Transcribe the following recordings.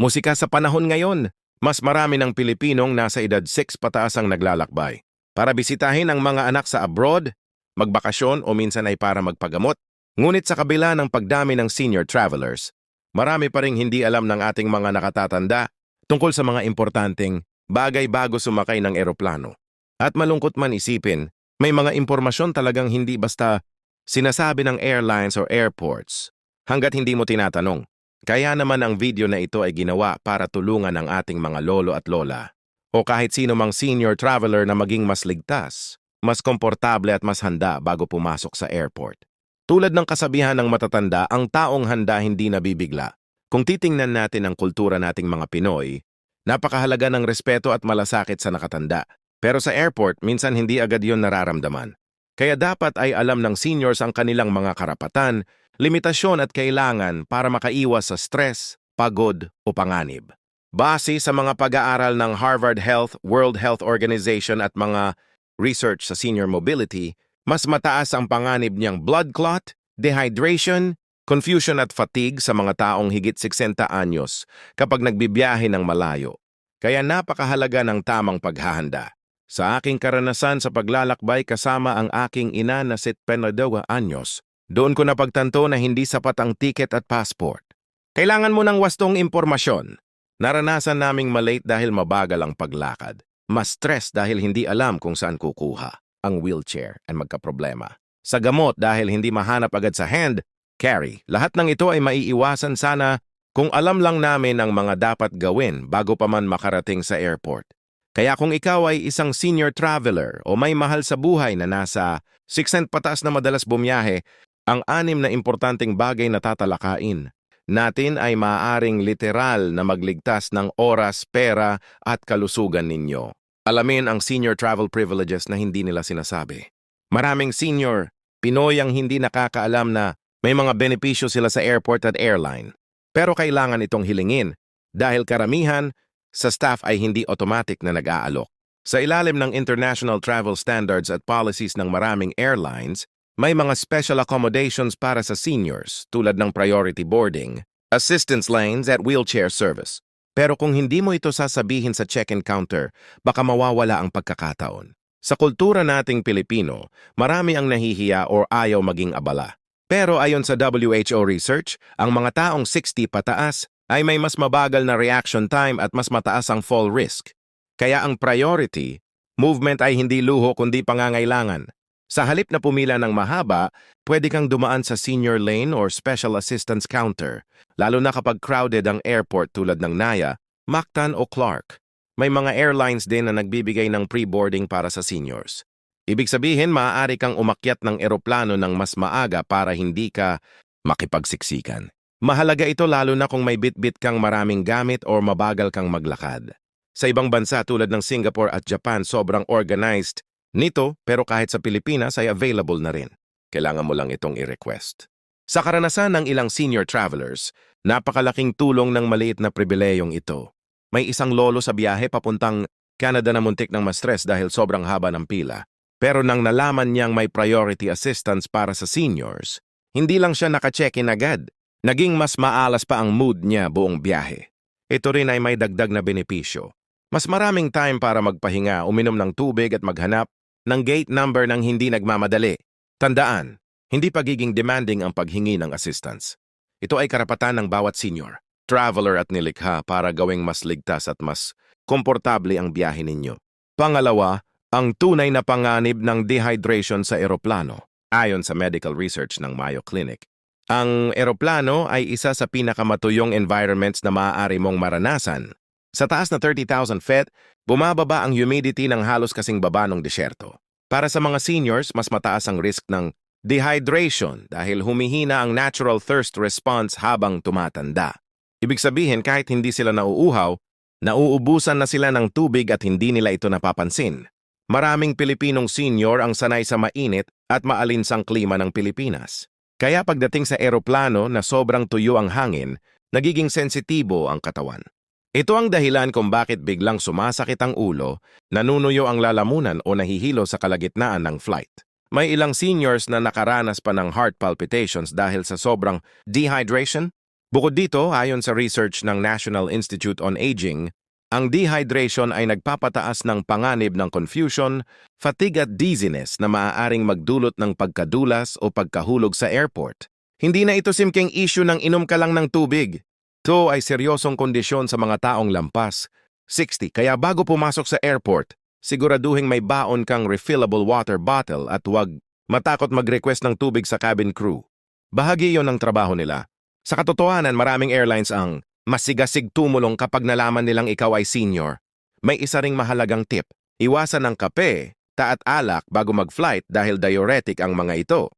Musika sa panahon ngayon, mas marami ng Pilipinong nasa edad 6 pataas ang naglalakbay para bisitahin ang mga anak sa abroad, magbakasyon o minsan ay para magpagamot. Ngunit sa kabila ng pagdami ng senior travelers, marami pa rin hindi alam ng ating mga nakatatanda tungkol sa mga importanteng bagay bago sumakay ng eroplano. At malungkot man isipin, may mga impormasyon talagang hindi basta sinasabi ng airlines or airports hanggat hindi mo tinatanong. Kaya naman ang video na ito ay ginawa para tulungan ang ating mga lolo at lola o kahit sino mang senior traveler na maging mas ligtas, mas komportable at mas handa bago pumasok sa airport. Tulad ng kasabihan ng matatanda, ang taong handa hindi nabibigla. Kung titingnan natin ang kultura nating mga Pinoy, napakahalaga ng respeto at malasakit sa nakatanda. Pero sa airport, minsan hindi agad yon nararamdaman. Kaya dapat ay alam ng seniors ang kanilang mga karapatan, limitasyon at kailangan para makaiwas sa stress, pagod o panganib. Base sa mga pag-aaral ng Harvard Health, World Health Organization at mga research sa senior mobility, mas mataas ang panganib niyang blood clot, dehydration, confusion at fatigue sa mga taong higit 60 anyos kapag nagbibiyahe ng malayo. Kaya napakahalaga ng tamang paghahanda. Sa aking karanasan sa paglalakbay kasama ang aking ina na 72 anyos, doon ko napagtanto na hindi sapat ang ticket at passport. Kailangan mo ng wastong impormasyon. Naranasan naming malate dahil mabagal ang paglakad. Mas stress dahil hindi alam kung saan kukuha ang wheelchair at magkaproblema. Sa gamot dahil hindi mahanap agad sa hand, carry. Lahat ng ito ay maiiwasan sana kung alam lang namin ang mga dapat gawin bago pa man makarating sa airport. Kaya kung ikaw ay isang senior traveler o may mahal sa buhay na nasa 6 pataas na madalas bumiyahe, ang anim na importanteng bagay na tatalakain natin ay maaaring literal na magligtas ng oras, pera at kalusugan ninyo. Alamin ang senior travel privileges na hindi nila sinasabi. Maraming senior, Pinoy ang hindi nakakaalam na may mga benepisyo sila sa airport at airline. Pero kailangan itong hilingin dahil karamihan sa staff ay hindi automatic na nag-aalok. Sa ilalim ng international travel standards at policies ng maraming airlines, may mga special accommodations para sa seniors tulad ng priority boarding, assistance lanes at wheelchair service. Pero kung hindi mo ito sasabihin sa check-in counter, baka mawawala ang pagkakataon. Sa kultura nating Pilipino, marami ang nahihiya o ayaw maging abala. Pero ayon sa WHO research, ang mga taong 60 pataas ay may mas mabagal na reaction time at mas mataas ang fall risk. Kaya ang priority, movement ay hindi luho kundi pangangailangan. Sa halip na pumila ng mahaba, pwede kang dumaan sa senior lane or special assistance counter, lalo na kapag crowded ang airport tulad ng Naya, Mactan o Clark. May mga airlines din na nagbibigay ng pre-boarding para sa seniors. Ibig sabihin, maaari kang umakyat ng eroplano ng mas maaga para hindi ka makipagsiksikan. Mahalaga ito lalo na kung may bit-bit kang maraming gamit or mabagal kang maglakad. Sa ibang bansa tulad ng Singapore at Japan, sobrang organized nito pero kahit sa Pilipinas ay available na rin. Kailangan mo lang itong i-request. Sa karanasan ng ilang senior travelers, napakalaking tulong ng maliit na pribileyong ito. May isang lolo sa biyahe papuntang Canada na muntik ng ma-stress dahil sobrang haba ng pila. Pero nang nalaman niyang may priority assistance para sa seniors, hindi lang siya naka-check-in agad. Naging mas maalas pa ang mood niya buong biyahe. Ito rin ay may dagdag na benepisyo. Mas maraming time para magpahinga, uminom ng tubig at maghanap ng gate number ng hindi nagmamadali. Tandaan, hindi pagiging demanding ang paghingi ng assistance. Ito ay karapatan ng bawat senior, traveler at nilikha para gawing mas ligtas at mas komportable ang biyahe ninyo. Pangalawa, ang tunay na panganib ng dehydration sa eroplano. Ayon sa medical research ng Mayo Clinic, ang eroplano ay isa sa pinakamatuyong environments na maaari mong maranasan. Sa taas na 30,000 feet, bumababa ang humidity ng halos kasing baba ng disyerto. Para sa mga seniors, mas mataas ang risk ng dehydration dahil humihina ang natural thirst response habang tumatanda. Ibig sabihin kahit hindi sila nauuhaw, nauubusan na sila ng tubig at hindi nila ito napapansin. Maraming Pilipinong senior ang sanay sa mainit at maalinsang klima ng Pilipinas. Kaya pagdating sa eroplano na sobrang tuyo ang hangin, nagiging sensitibo ang katawan. Ito ang dahilan kung bakit biglang sumasakit ang ulo, nanunuyo ang lalamunan o nahihilo sa kalagitnaan ng flight. May ilang seniors na nakaranas pa ng heart palpitations dahil sa sobrang dehydration. Bukod dito, ayon sa research ng National Institute on Aging, ang dehydration ay nagpapataas ng panganib ng confusion, fatigue at dizziness na maaaring magdulot ng pagkadulas o pagkahulog sa airport. Hindi na ito simking issue ng inom ka lang ng tubig. Ito ay seryosong kondisyon sa mga taong lampas. 60, kaya bago pumasok sa airport, siguraduhin may baon kang refillable water bottle at huwag matakot mag-request ng tubig sa cabin crew. Bahagi yon ng trabaho nila. Sa katotohanan, maraming airlines ang masigasig tumulong kapag nalaman nilang ikaw ay senior. May isa ring mahalagang tip. Iwasan ng kape, ta at alak bago mag-flight dahil diuretic ang mga ito.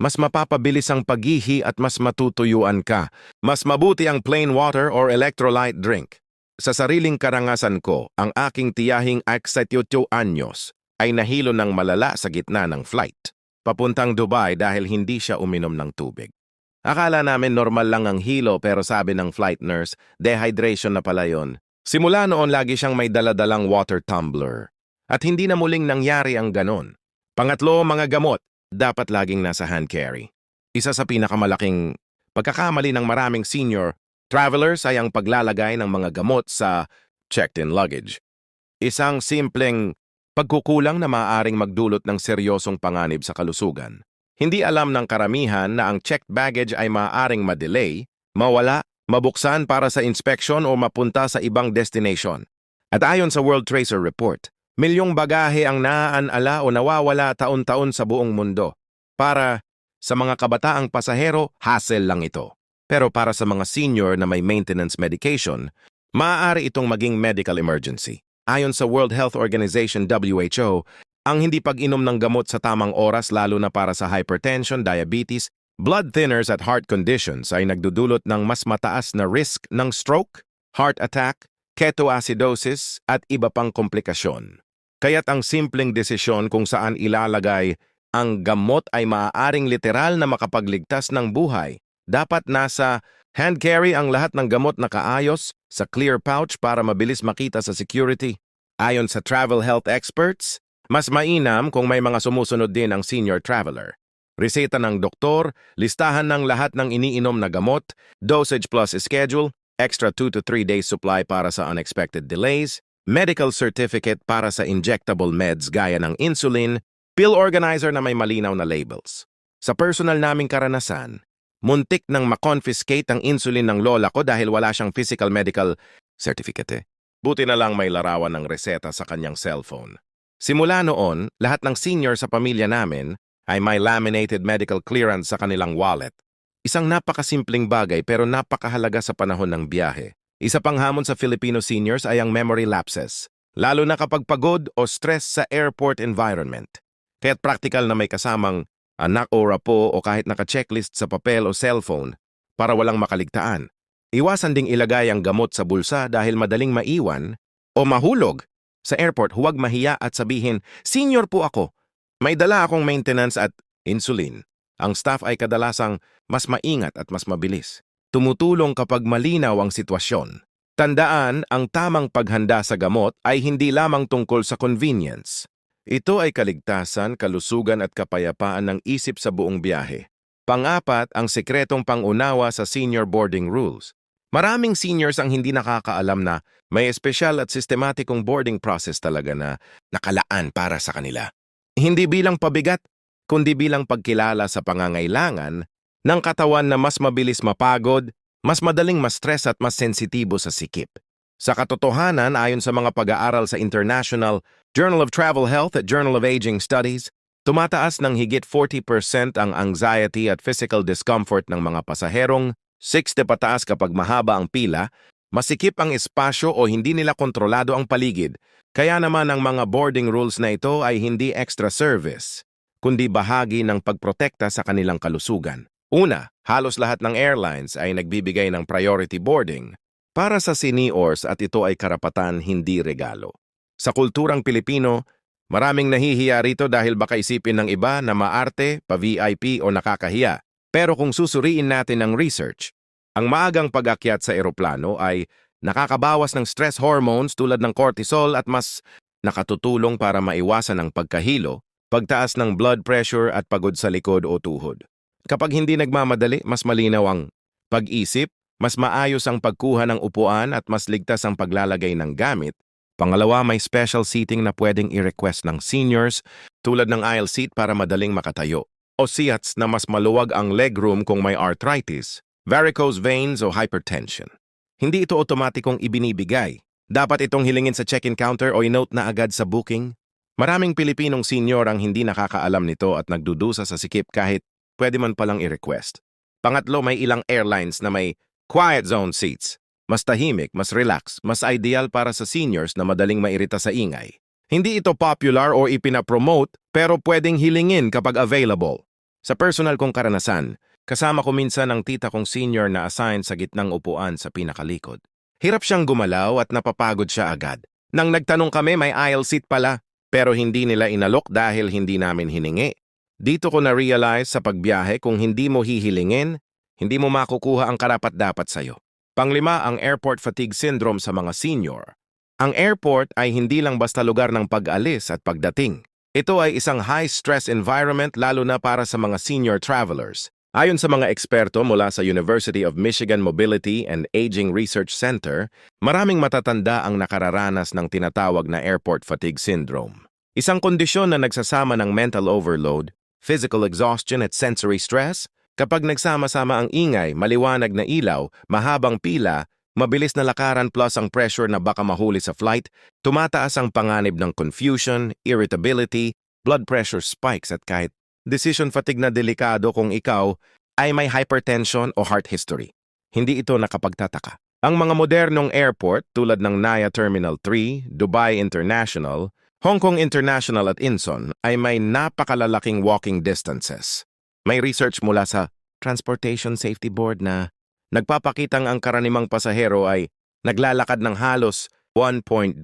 Mas mapapabilis ang paghihi at mas matutuyuan ka. Mas mabuti ang plain water or electrolyte drink. Sa sariling karangasan ko, ang aking tiyahing 68 anyos ay nahilo ng malala sa gitna ng flight. Papuntang Dubai dahil hindi siya uminom ng tubig. Akala namin normal lang ang hilo pero sabi ng flight nurse, dehydration na pala yon. Simula noon lagi siyang may daladalang water tumbler. At hindi na muling nangyari ang ganon. Pangatlo, mga gamot, dapat laging nasa hand carry. Isa sa pinakamalaking pagkakamali ng maraming senior travelers ay ang paglalagay ng mga gamot sa checked-in luggage. Isang simpleng pagkukulang na maaaring magdulot ng seryosong panganib sa kalusugan. Hindi alam ng karamihan na ang checked baggage ay maaaring madelay, mawala, mabuksan para sa inspection o mapunta sa ibang destination. At ayon sa World Tracer Report, milyong bagahe ang naaanala o nawawala taon-taon sa buong mundo. Para sa mga kabataang pasahero, hassle lang ito. Pero para sa mga senior na may maintenance medication, maaari itong maging medical emergency. Ayon sa World Health Organization WHO, ang hindi pag-inom ng gamot sa tamang oras lalo na para sa hypertension, diabetes, blood thinners at heart conditions ay nagdudulot ng mas mataas na risk ng stroke, heart attack, ketoacidosis at iba pang komplikasyon. Kaya't ang simpleng desisyon kung saan ilalagay ang gamot ay maaaring literal na makapagligtas ng buhay. Dapat nasa hand carry ang lahat ng gamot na kaayos sa clear pouch para mabilis makita sa security. Ayon sa travel health experts, mas mainam kung may mga sumusunod din ang senior traveler. Reseta ng doktor, listahan ng lahat ng iniinom na gamot, dosage plus schedule, extra 2 to 3 days supply para sa unexpected delays, medical certificate para sa injectable meds gaya ng insulin, pill organizer na may malinaw na labels. Sa personal naming karanasan, muntik nang makonfiscate ang insulin ng lola ko dahil wala siyang physical medical certificate. Buti na lang may larawan ng reseta sa kanyang cellphone. Simula noon, lahat ng senior sa pamilya namin ay may laminated medical clearance sa kanilang wallet. Isang napakasimpleng bagay pero napakahalaga sa panahon ng biyahe. Isa pang hamon sa Filipino seniors ay ang memory lapses, lalo na kapag pagod o stress sa airport environment. Kaya't practical na may kasamang anak o rapo o kahit naka-checklist sa papel o cellphone para walang makaligtaan. Iwasan ding ilagay ang gamot sa bulsa dahil madaling maiwan o mahulog sa airport, huwag mahiya at sabihin, Senior po ako. May dala akong maintenance at insulin. Ang staff ay kadalasang mas maingat at mas mabilis. Tumutulong kapag malinaw ang sitwasyon. Tandaan, ang tamang paghanda sa gamot ay hindi lamang tungkol sa convenience. Ito ay kaligtasan, kalusugan at kapayapaan ng isip sa buong biyahe. Pangapat, ang sekretong pangunawa sa senior boarding rules. Maraming seniors ang hindi nakakaalam na may espesyal at sistematikong boarding process talaga na nakalaan para sa kanila. Hindi bilang pabigat, kundi bilang pagkilala sa pangangailangan ng katawan na mas mabilis mapagod, mas madaling ma-stress at mas sensitibo sa sikip. Sa katotohanan, ayon sa mga pag-aaral sa International Journal of Travel Health at Journal of Aging Studies, tumataas ng higit 40% ang anxiety at physical discomfort ng mga pasaherong 60 pataas kapag mahaba ang pila, masikip ang espasyo o hindi nila kontrolado ang paligid. Kaya naman ang mga boarding rules na ito ay hindi extra service, kundi bahagi ng pagprotekta sa kanilang kalusugan. Una, halos lahat ng airlines ay nagbibigay ng priority boarding para sa seniors at ito ay karapatan hindi regalo. Sa kulturang Pilipino, maraming nahihiya rito dahil baka isipin ng iba na maarte, pa-VIP o nakakahiya. Pero kung susuriin natin ang research, ang maagang pag-akyat sa eroplano ay nakakabawas ng stress hormones tulad ng cortisol at mas nakatutulong para maiwasan ang pagkahilo, pagtaas ng blood pressure at pagod sa likod o tuhod. Kapag hindi nagmamadali, mas malinaw ang pag-isip, mas maayos ang pagkuha ng upuan at mas ligtas ang paglalagay ng gamit. Pangalawa, may special seating na pwedeng i-request ng seniors tulad ng aisle seat para madaling makatayo o seats na mas maluwag ang legroom kung may arthritis, varicose veins o hypertension. Hindi ito otomatikong ibinibigay. Dapat itong hilingin sa check-in counter o i-note na agad sa booking. Maraming Pilipinong senior ang hindi nakakaalam nito at nagdudusa sa sikip kahit pwede man palang i-request. Pangatlo, may ilang airlines na may quiet zone seats. Mas tahimik, mas relax, mas ideal para sa seniors na madaling mairita sa ingay. Hindi ito popular o ipinapromote pero pwedeng hilingin kapag available. Sa personal kong karanasan, kasama ko minsan ang tita kong senior na assigned sa gitnang upuan sa pinakalikod. Hirap siyang gumalaw at napapagod siya agad. Nang nagtanong kami may aisle seat pala, pero hindi nila inalok dahil hindi namin hiningi. Dito ko na-realize sa pagbiyahe kung hindi mo hihilingin, hindi mo makukuha ang karapat-dapat sa'yo. Panglima ang airport fatigue syndrome sa mga senior. Ang airport ay hindi lang basta lugar ng pag-alis at pagdating. Ito ay isang high-stress environment lalo na para sa mga senior travelers. Ayon sa mga eksperto mula sa University of Michigan Mobility and Aging Research Center, maraming matatanda ang nakararanas ng tinatawag na airport fatigue syndrome. Isang kondisyon na nagsasama ng mental overload, physical exhaustion at sensory stress Kapag nagsama-sama ang ingay, maliwanag na ilaw, mahabang pila, mabilis na lakaran plus ang pressure na baka mahuli sa flight, tumataas ang panganib ng confusion, irritability, blood pressure spikes at kahit decision fatigue na delikado kung ikaw ay may hypertension o heart history. Hindi ito nakapagtataka. Ang mga modernong airport tulad ng Naya Terminal 3, Dubai International, Hong Kong International at Incheon ay may napakalalaking walking distances. May research mula sa Transportation Safety Board na nagpapakitang ang karanimang pasahero ay naglalakad ng halos 1.2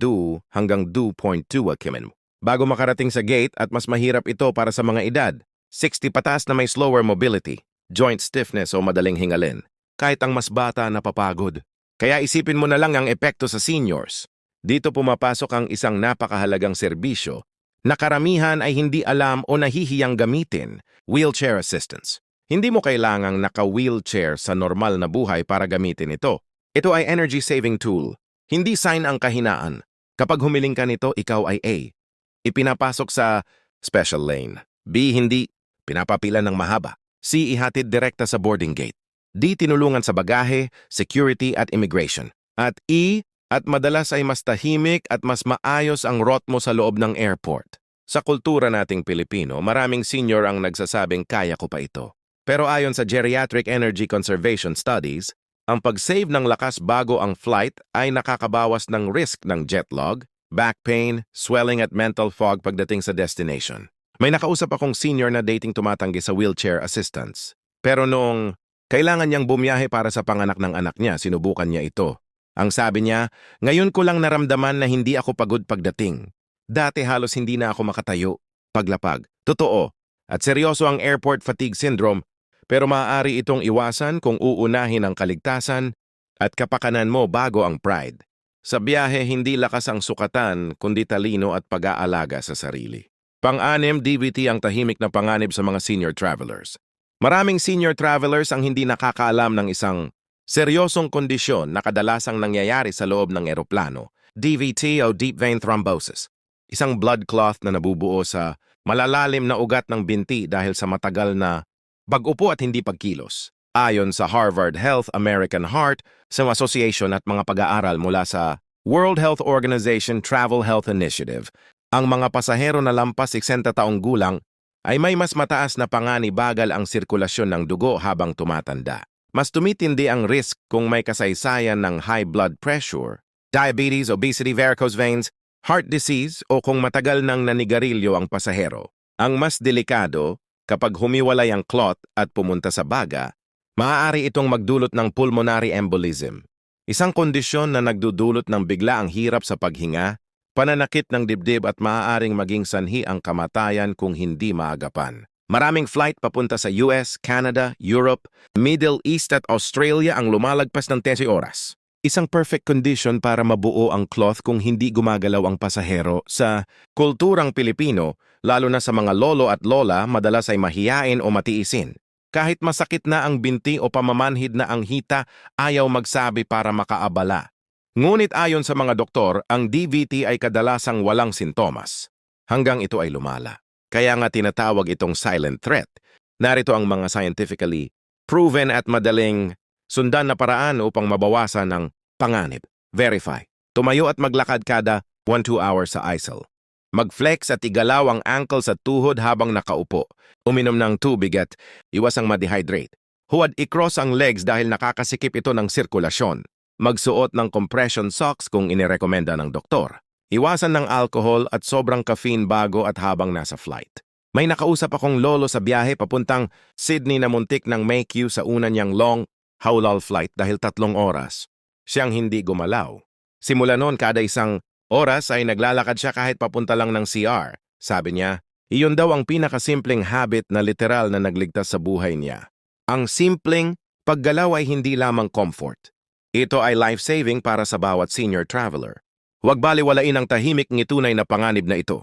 hanggang 2.2 km bago makarating sa gate at mas mahirap ito para sa mga edad, 60 patas na may slower mobility, joint stiffness o madaling hingalin, kahit ang mas bata napapagod. Kaya isipin mo na lang ang epekto sa seniors. Dito pumapasok ang isang napakahalagang serbisyo na karamihan ay hindi alam o nahihiyang gamitin, wheelchair assistance. Hindi mo kailangang naka-wheelchair sa normal na buhay para gamitin ito. Ito ay energy-saving tool. Hindi sign ang kahinaan. Kapag humiling ka nito, ikaw ay A. Ipinapasok sa special lane. B. Hindi. Pinapapila ng mahaba. C. Ihatid direkta sa boarding gate. D. Tinulungan sa bagahe, security at immigration. At E at madalas ay mas tahimik at mas maayos ang route mo sa loob ng airport. Sa kultura nating Pilipino, maraming senior ang nagsasabing kaya ko pa ito. Pero ayon sa Geriatric Energy Conservation Studies, ang pag-save ng lakas bago ang flight ay nakakabawas ng risk ng jet lag, back pain, swelling at mental fog pagdating sa destination. May nakausap akong senior na dating tumatanggi sa wheelchair assistance. Pero noong kailangan niyang bumiyahe para sa panganak ng anak niya, sinubukan niya ito. Ang sabi niya, ngayon ko lang naramdaman na hindi ako pagod pagdating. Dati halos hindi na ako makatayo, paglapag. Totoo, at seryoso ang airport fatigue syndrome, pero maaari itong iwasan kung uunahin ang kaligtasan at kapakanan mo bago ang pride. Sa biyahe, hindi lakas ang sukatan, kundi talino at pag-aalaga sa sarili. Pang-anim, DVT ang tahimik na panganib sa mga senior travelers. Maraming senior travelers ang hindi nakakaalam ng isang Seryosong kondisyon na kadalasang nangyayari sa loob ng eroplano, DVT o deep vein thrombosis, isang blood cloth na nabubuo sa malalalim na ugat ng binti dahil sa matagal na pag-upo at hindi pagkilos. Ayon sa Harvard Health American Heart sa Association at mga pag-aaral mula sa World Health Organization Travel Health Initiative, ang mga pasahero na lampas 60 taong gulang ay may mas mataas na panganibagal ang sirkulasyon ng dugo habang tumatanda. Mas tumitindi ang risk kung may kasaysayan ng high blood pressure, diabetes, obesity, varicose veins, heart disease o kung matagal nang nanigarilyo ang pasahero. Ang mas delikado, kapag humiwalay ang clot at pumunta sa baga, maaari itong magdulot ng pulmonary embolism, isang kondisyon na nagdudulot ng bigla ang hirap sa paghinga, pananakit ng dibdib at maaaring maging sanhi ang kamatayan kung hindi maagapan. Maraming flight papunta sa US, Canada, Europe, Middle East at Australia ang lumalagpas ng 13 oras. Isang perfect condition para mabuo ang cloth kung hindi gumagalaw ang pasahero sa kulturang Pilipino, lalo na sa mga lolo at lola madalas ay mahiyain o matiisin. Kahit masakit na ang binti o pamamanhid na ang hita, ayaw magsabi para makaabala. Ngunit ayon sa mga doktor, ang DVT ay kadalasang walang sintomas. Hanggang ito ay lumala. Kaya nga tinatawag itong silent threat. Narito ang mga scientifically proven at madaling sundan na paraan upang mabawasan ang panganib. Verify. Tumayo at maglakad kada 1-2 hours sa ISIL. Mag-flex at igalaw ang ankles at tuhod habang nakaupo. Uminom ng tubig at iwas ang ma-dehydrate. Huwad i-cross ang legs dahil nakakasikip ito ng sirkulasyon. Magsuot ng compression socks kung inirekomenda ng doktor. Iwasan ng alcohol at sobrang caffeine bago at habang nasa flight. May nakausap akong lolo sa biyahe papuntang Sydney na muntik ng Mayhew sa una niyang long haulal flight dahil tatlong oras. Siyang hindi gumalaw. Simula noon kada isang oras ay naglalakad siya kahit papunta lang ng CR. Sabi niya, iyon daw ang pinakasimpleng habit na literal na nagligtas sa buhay niya. Ang simpleng paggalaw ay hindi lamang comfort. Ito ay life-saving para sa bawat senior traveler. Huwag baliwalain ang tahimik ng tunay na panganib na ito.